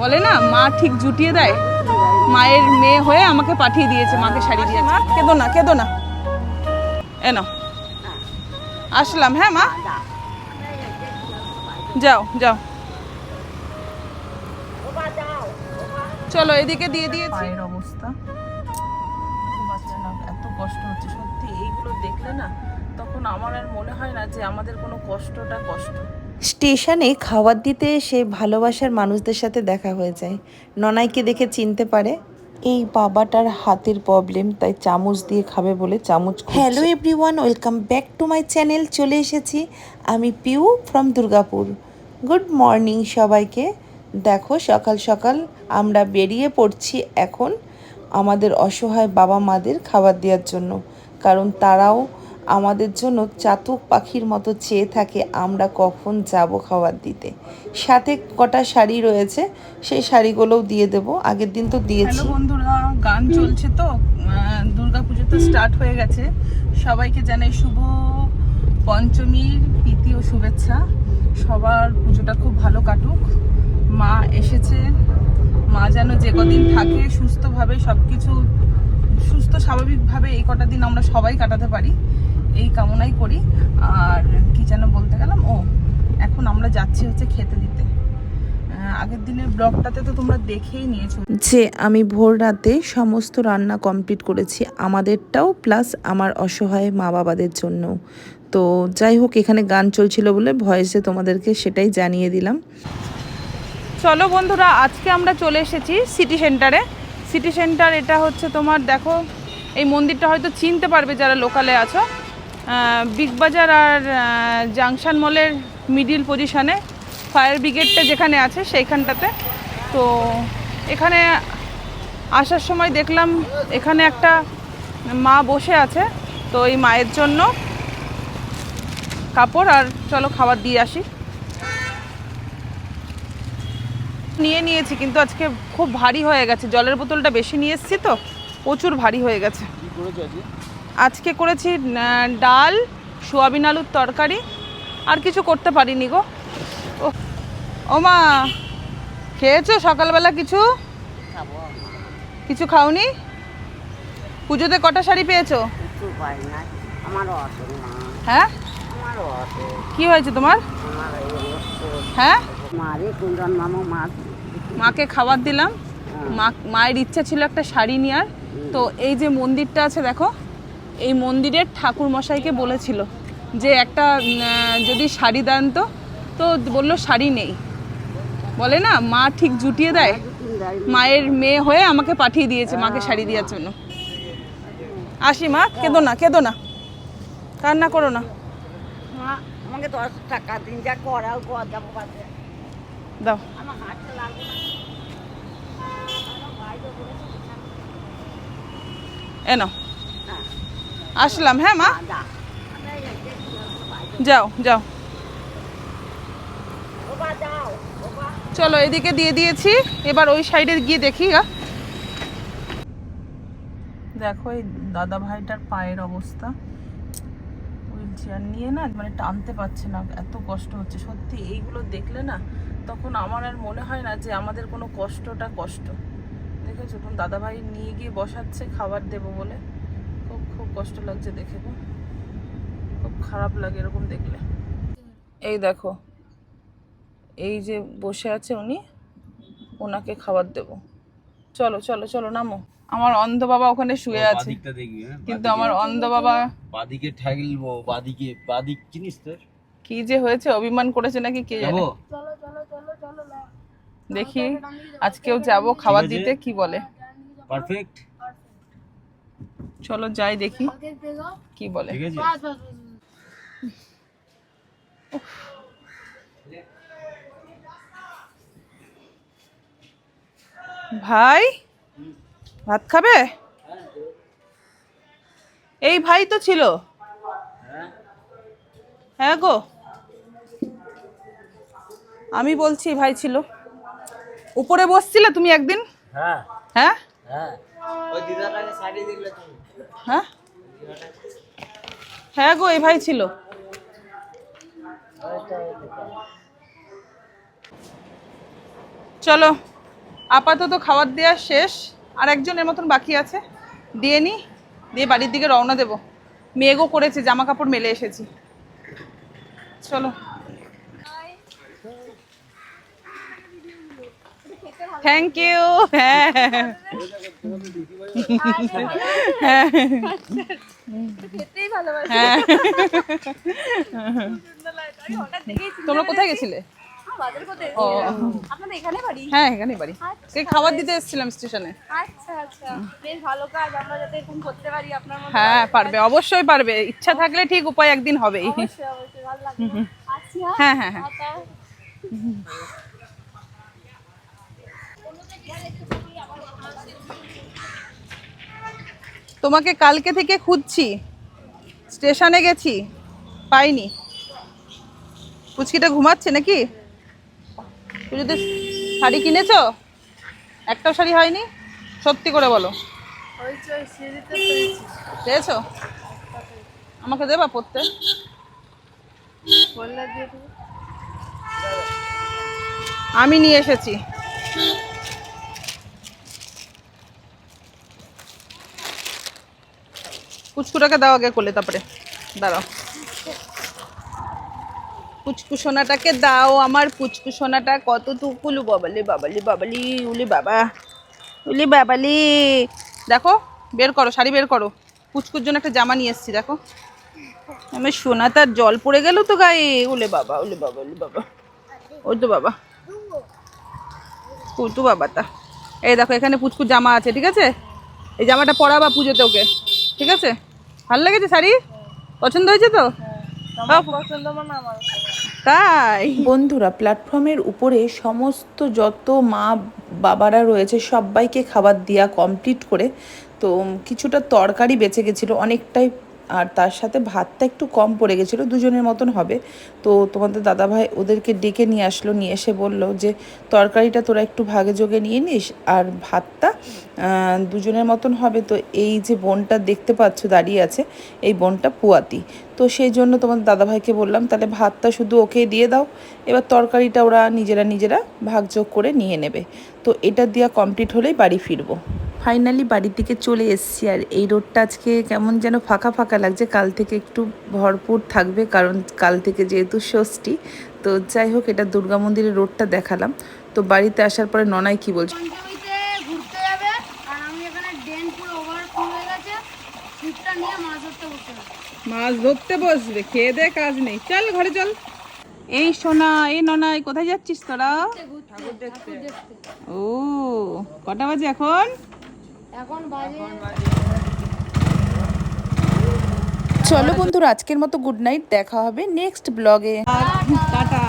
বলে না মা ঠিক জুটিয়ে দেয়। মায়ের মেয়ে হয়ে আমাকে পাঠিয়ে দিয়েছে মাকে শাড়ি দিয়েছে। মা কেঁদো না কেঁদো না। এনো আসলাম হ্যাঁ মা? যাও যাও। চলো এদিকে দিয়ে দিয়েছি। অবস্থা। এত কষ্ট হচ্ছে সত্যি এইগুলো দেখলে না তখন আমার আর মনে হয় না যে আমাদের কোনো কষ্টটা কষ্ট। স্টেশনে খাবার দিতে এসে ভালোবাসার মানুষদের সাথে দেখা হয়ে যায়। ননাইকে দেখে চিনতে পারে, এই বাবাটার হাতের প্রবলেম তাই চামচ দিয়ে খাবে বলে চামচ hello everyone welcome back to my channel চলে এসেছি আমি Piu from Durgapur. Good morning সবাইকে। দেখো, সকাল সকাল আমরা বেরিয়ে পড়ছি এখন আমাদের অসহায় বাবা মাদের খাবার দেওয়ার জন্য। কারণ তারাও আমাদের জন্য চাতক পাখির মতো চেয়ে থাকে আমরা কখন যাব খাবার দিতে। সাথে কটা শাড়ি রয়েছে, সেই শাড়িগুলোও দিয়ে দেবো। আগের দিন তো দিয়েছি। বন্ধুরা, গান চলছে তো। দুর্গা পুজো তো স্টার্ট হয়ে গেছে। সবাইকে জানাই শুভ পঞ্চমীর প্রীতি ও শুভেচ্ছা। সবার পুজোটা খুব ভালো কাটুক। মা এসেছে। মা যেন যে কদিন থাকে, সুস্থভাবে সব কিছু সুস্থ স্বাভাবিকভাবে এই কটা দিন আমরা সবাই কাটাতে পারি। এই কামনাই করি। আর কি যেন বলতে গেলাম ও এখন আমরা যাচ্ছি হচ্ছে খেতে দিতে। আগের দিনের ব্লগটাতে তো তোমরা দেখেই নিয়েছো। যে আমি ভোর রাতে সমস্ত রান্না কমপ্লিট করেছি আমাদেরটাও প্লাস আমার অসহায় মা বাবাদের জন্য। তো যাই হোক এখানে গান চলছিল বলে ভয়েসে তোমাদেরকে সেটাই জানিয়ে দিলাম। চলো বন্ধুরা আজকে আমরা চলে এসেছি সিটি সেন্টারে। সিটি সেন্টার এটা হচ্ছে তোমার দেখো এই মন্দিরটা হয়তো চিনতে পারবে যারা লোকালে আছো। বিগ বাজার আর জাংশন মলের মিডিল পজিশনে ফায়ার ব্রিগেডটা যেখানে আছে সেইখানটাতে। তো এখানে আসার সময় দেখলাম এখানে একটা মা বসে আছে, তো এই মায়ের জন্য কাপড় আর চলো খাবার দিয়ে আসি। নিয়ে নিয়েছি, কিন্তু আজকে খুব ভারী হয়ে গেছে। জলের বোতলটা বেশি নিয়ে এসেছি তো, প্রচুর ভারী হয়ে গেছে। আজকে করেছি ডাল সোয়াবিন আলুর তরকারি আর কিছু করতে পারিনি গো। ও মা খেয়েছো সকালবেলা কিছু? কিছু খাওনি? পুজোতে কটা শাড়ি পেয়েছ? হ্যাঁ? কি হয়েছে তোমার? হ্যাঁ? মাকে খাবার দিলাম। মা মায়ের ইচ্ছা ছিল একটা শাড়ি নেওয়ার। তো এই যে মন্দিরটা আছে দেখো এই মন্দিরের ঠাকুর মশাইকে বলেছিল যে একটা যদি শাড়ি দেন তো তো বলল শাড়ি নেই। বলে না মা ঠিক জুটিয়ে দেয়। মায়ের মেয়ে হয়ে আমাকে পাঠিয়ে দিয়েছে মাকে শাড়ি দেওয়ার জন্য। আসি মা কেঁদো না কেঁদো না। কান্না করো না। মা আমাকে দশ টাকা দিন যা করাও যাব দাও। এনো আসলাম হ্যাঁ মা। যাও যাও। চলো এদিকে দিয়ে দিয়েছি, এবার ওই সাইডে গিয়ে দেখি গা দেখো এই দাদা ভাইটার পায়ের অবস্থা। হুইল চেয়ার নিয়ে না মানে টানতে পারছে না, এত কষ্ট হচ্ছে। সত্যি এইগুলো দেখলে না তখন আমার আর মনে হয় না যে আমাদের কোনো কষ্টটা কষ্ট। দেখেছ? দাদা ভাই নিয়ে গিয়ে বসাচ্ছে, খাবার দেবো বলে। কষ্ট লাগছে দেখে খুব খারাপ লাগে এরকম দেখলে। এই দেখো এই যে বসে আছে উনি ওনাকে খাবার দেব। চলো চলো চলো নামো। আমার অন্ধ বাবা ওখানে শুয়ে আছে। হ্যাঁ? কিন্তু আমার অন্ধ বাবা বাদিকে ঠেকলবো বাদিকে বাদিক চিনিস তোর? কি যে হয়েছে অভিমান করেছে নাকি কে জানে? দেখি আজকেও যাব খাবার দিতে কি বলে? পারফেক্ট চলো যাই দেখি কি বলে। ভাই ভাত খাবে? এই ভাই তো ছিল। হ্যাঁ গো। আমি বলছি ভাই ছিল। উপরে বসছিলে তুমি একদিন? হ্যাঁ। হ্যাঁ? হ্যাঁ। ওই দিদাটাকে শাড়ি দেখলে তুমি। হ্যাঁ? হ্যাঁ গো, এই ভাই ছিল। চলো, আপাতত খাবার দেওয়া শেষ। আর একজনের মতন বাকি আছে। দিয়ে নি, দিয়ে বাড়ির দিকে রওনা দেবো। মেঘও করেছে জামা কাপড় মেলে এসেছি। চলো। থ্যাংক ইউ হ্যাঁ। তোমরা কোথায় গেছিলে? হ্যাঁ এখানে বাড়ি। খাবার দিতে এসেছিলাম স্টেশনে? হ্যাঁ পারবে অবশ্যই পারবে। ইচ্ছা থাকলে ঠিক উপায় একদিন হবেই। হ্যাঁ হ্যাঁ হ্যাঁ। তোমাকে কালকে থেকে খুঁজছি। স্টেশনে গেছি। পাইনি। পুচকিটা ঘুমাচ্ছে নাকি? তুই যদি শাড়ি কিনেছো, একটাও শাড়ি হয়নি? সত্যি করে বলো। পেয়েছ? আমাকে দেবা পড়তে? আমি নিয়ে এসেছি। পুচকুটাকে দাও আগে করলে তারপরে। দাঁড়াও। পুচকু সোনাটাকে দাও আমার পুচকু সোনাটা কত টুকুলু বাবালি বাবালি বাবালি, উলি বাবা, উলি বাবালি। দেখো, বের করো, শাড়ি বের করো। পুচকুর জন্য একটা জামা নিয়ে এসেছি, দেখো। আমার সোনাটার জল পড়ে গেল তো গায়ে। উলে বাবা উলে বাবা উলে বাবা। ওই তো বাবা। কুতু বাবা তা। এই দেখো, এখানে পুচকুর জামা আছে, ঠিক আছে? এই জামাটা পরাবা পুজোতে ওকে। ঠিক আছে? ভালো লেগেছে শাড়ি? পছন্দ হয়েছে তো? তাই? বন্ধুরা প্ল্যাটফর্মের উপরে সমস্ত যত মা বাবারা রয়েছে সবাইকে খাবার দেওয়া কমপ্লিট করে তো কিছুটা তরকারি বেঁচে গেছিল অনেকটাই আর তার সাথে ভাতটা একটু কম পড়ে গেছিল, দুজনের মতন হবে। তো তোমাদের দাদাভাই ওদেরকে ডেকে নিয়ে আসলো, নিয়ে এসে বলল যে, তরকারিটা তোরা একটু ভাগে যোগে নিয়ে নিস আর ভাতটা দুজনের মতন হবে। তো এই যে বোনটা দেখতে পাচ্ছ দাঁড়িয়ে আছে, এই বোনটা পুয়াতি। তো সেই জন্য তোমাদের দাদাভাইকে বললাম, তাহলে ভাতটা শুধু ওকে দিয়ে দাও, এবার তরকারিটা ওরা নিজেরা নিজেরা ভাগযোগ করে নিয়ে নেবে। তো এটা দেওয়া কমপ্লিট হলেই বাড়ি ফিরবো। ফাইনালি বাড়ির দিকে চলে এসেছি আর এই রোডটা আজকে কেমন যেন ফাঁকা ফাঁকা লাগছে। কাল থেকে একটু ভরপুর থাকবে কারণ কাল থেকে যেহেতু ষষ্ঠী তো যাই হোক এটা দুর্গা মন্দিরের রোডটা দেখালাম। তো বাড়িতে আসার পরে ননাই কি বলছে? পঞ্চমীতে ঘুরতে যাবে আর আমি এখানে ড্রেন পুরো ওভার ফুল হয়ে গেছে। ছিপটা নিয়ে মাছ ধরতে মাছ ধরতে বসবে খেয়ে দে কাজ নেই। চল ঘরে চল। এই সোনা এই ননাই কোথায় যাচ্ছিস তোরা? ও কটা বাজে এখন? এখন বাজে চলো বন্ধুরা আজকের মতো গুড নাইট দেখা হবে নেক্সট ব্লগে টাটা।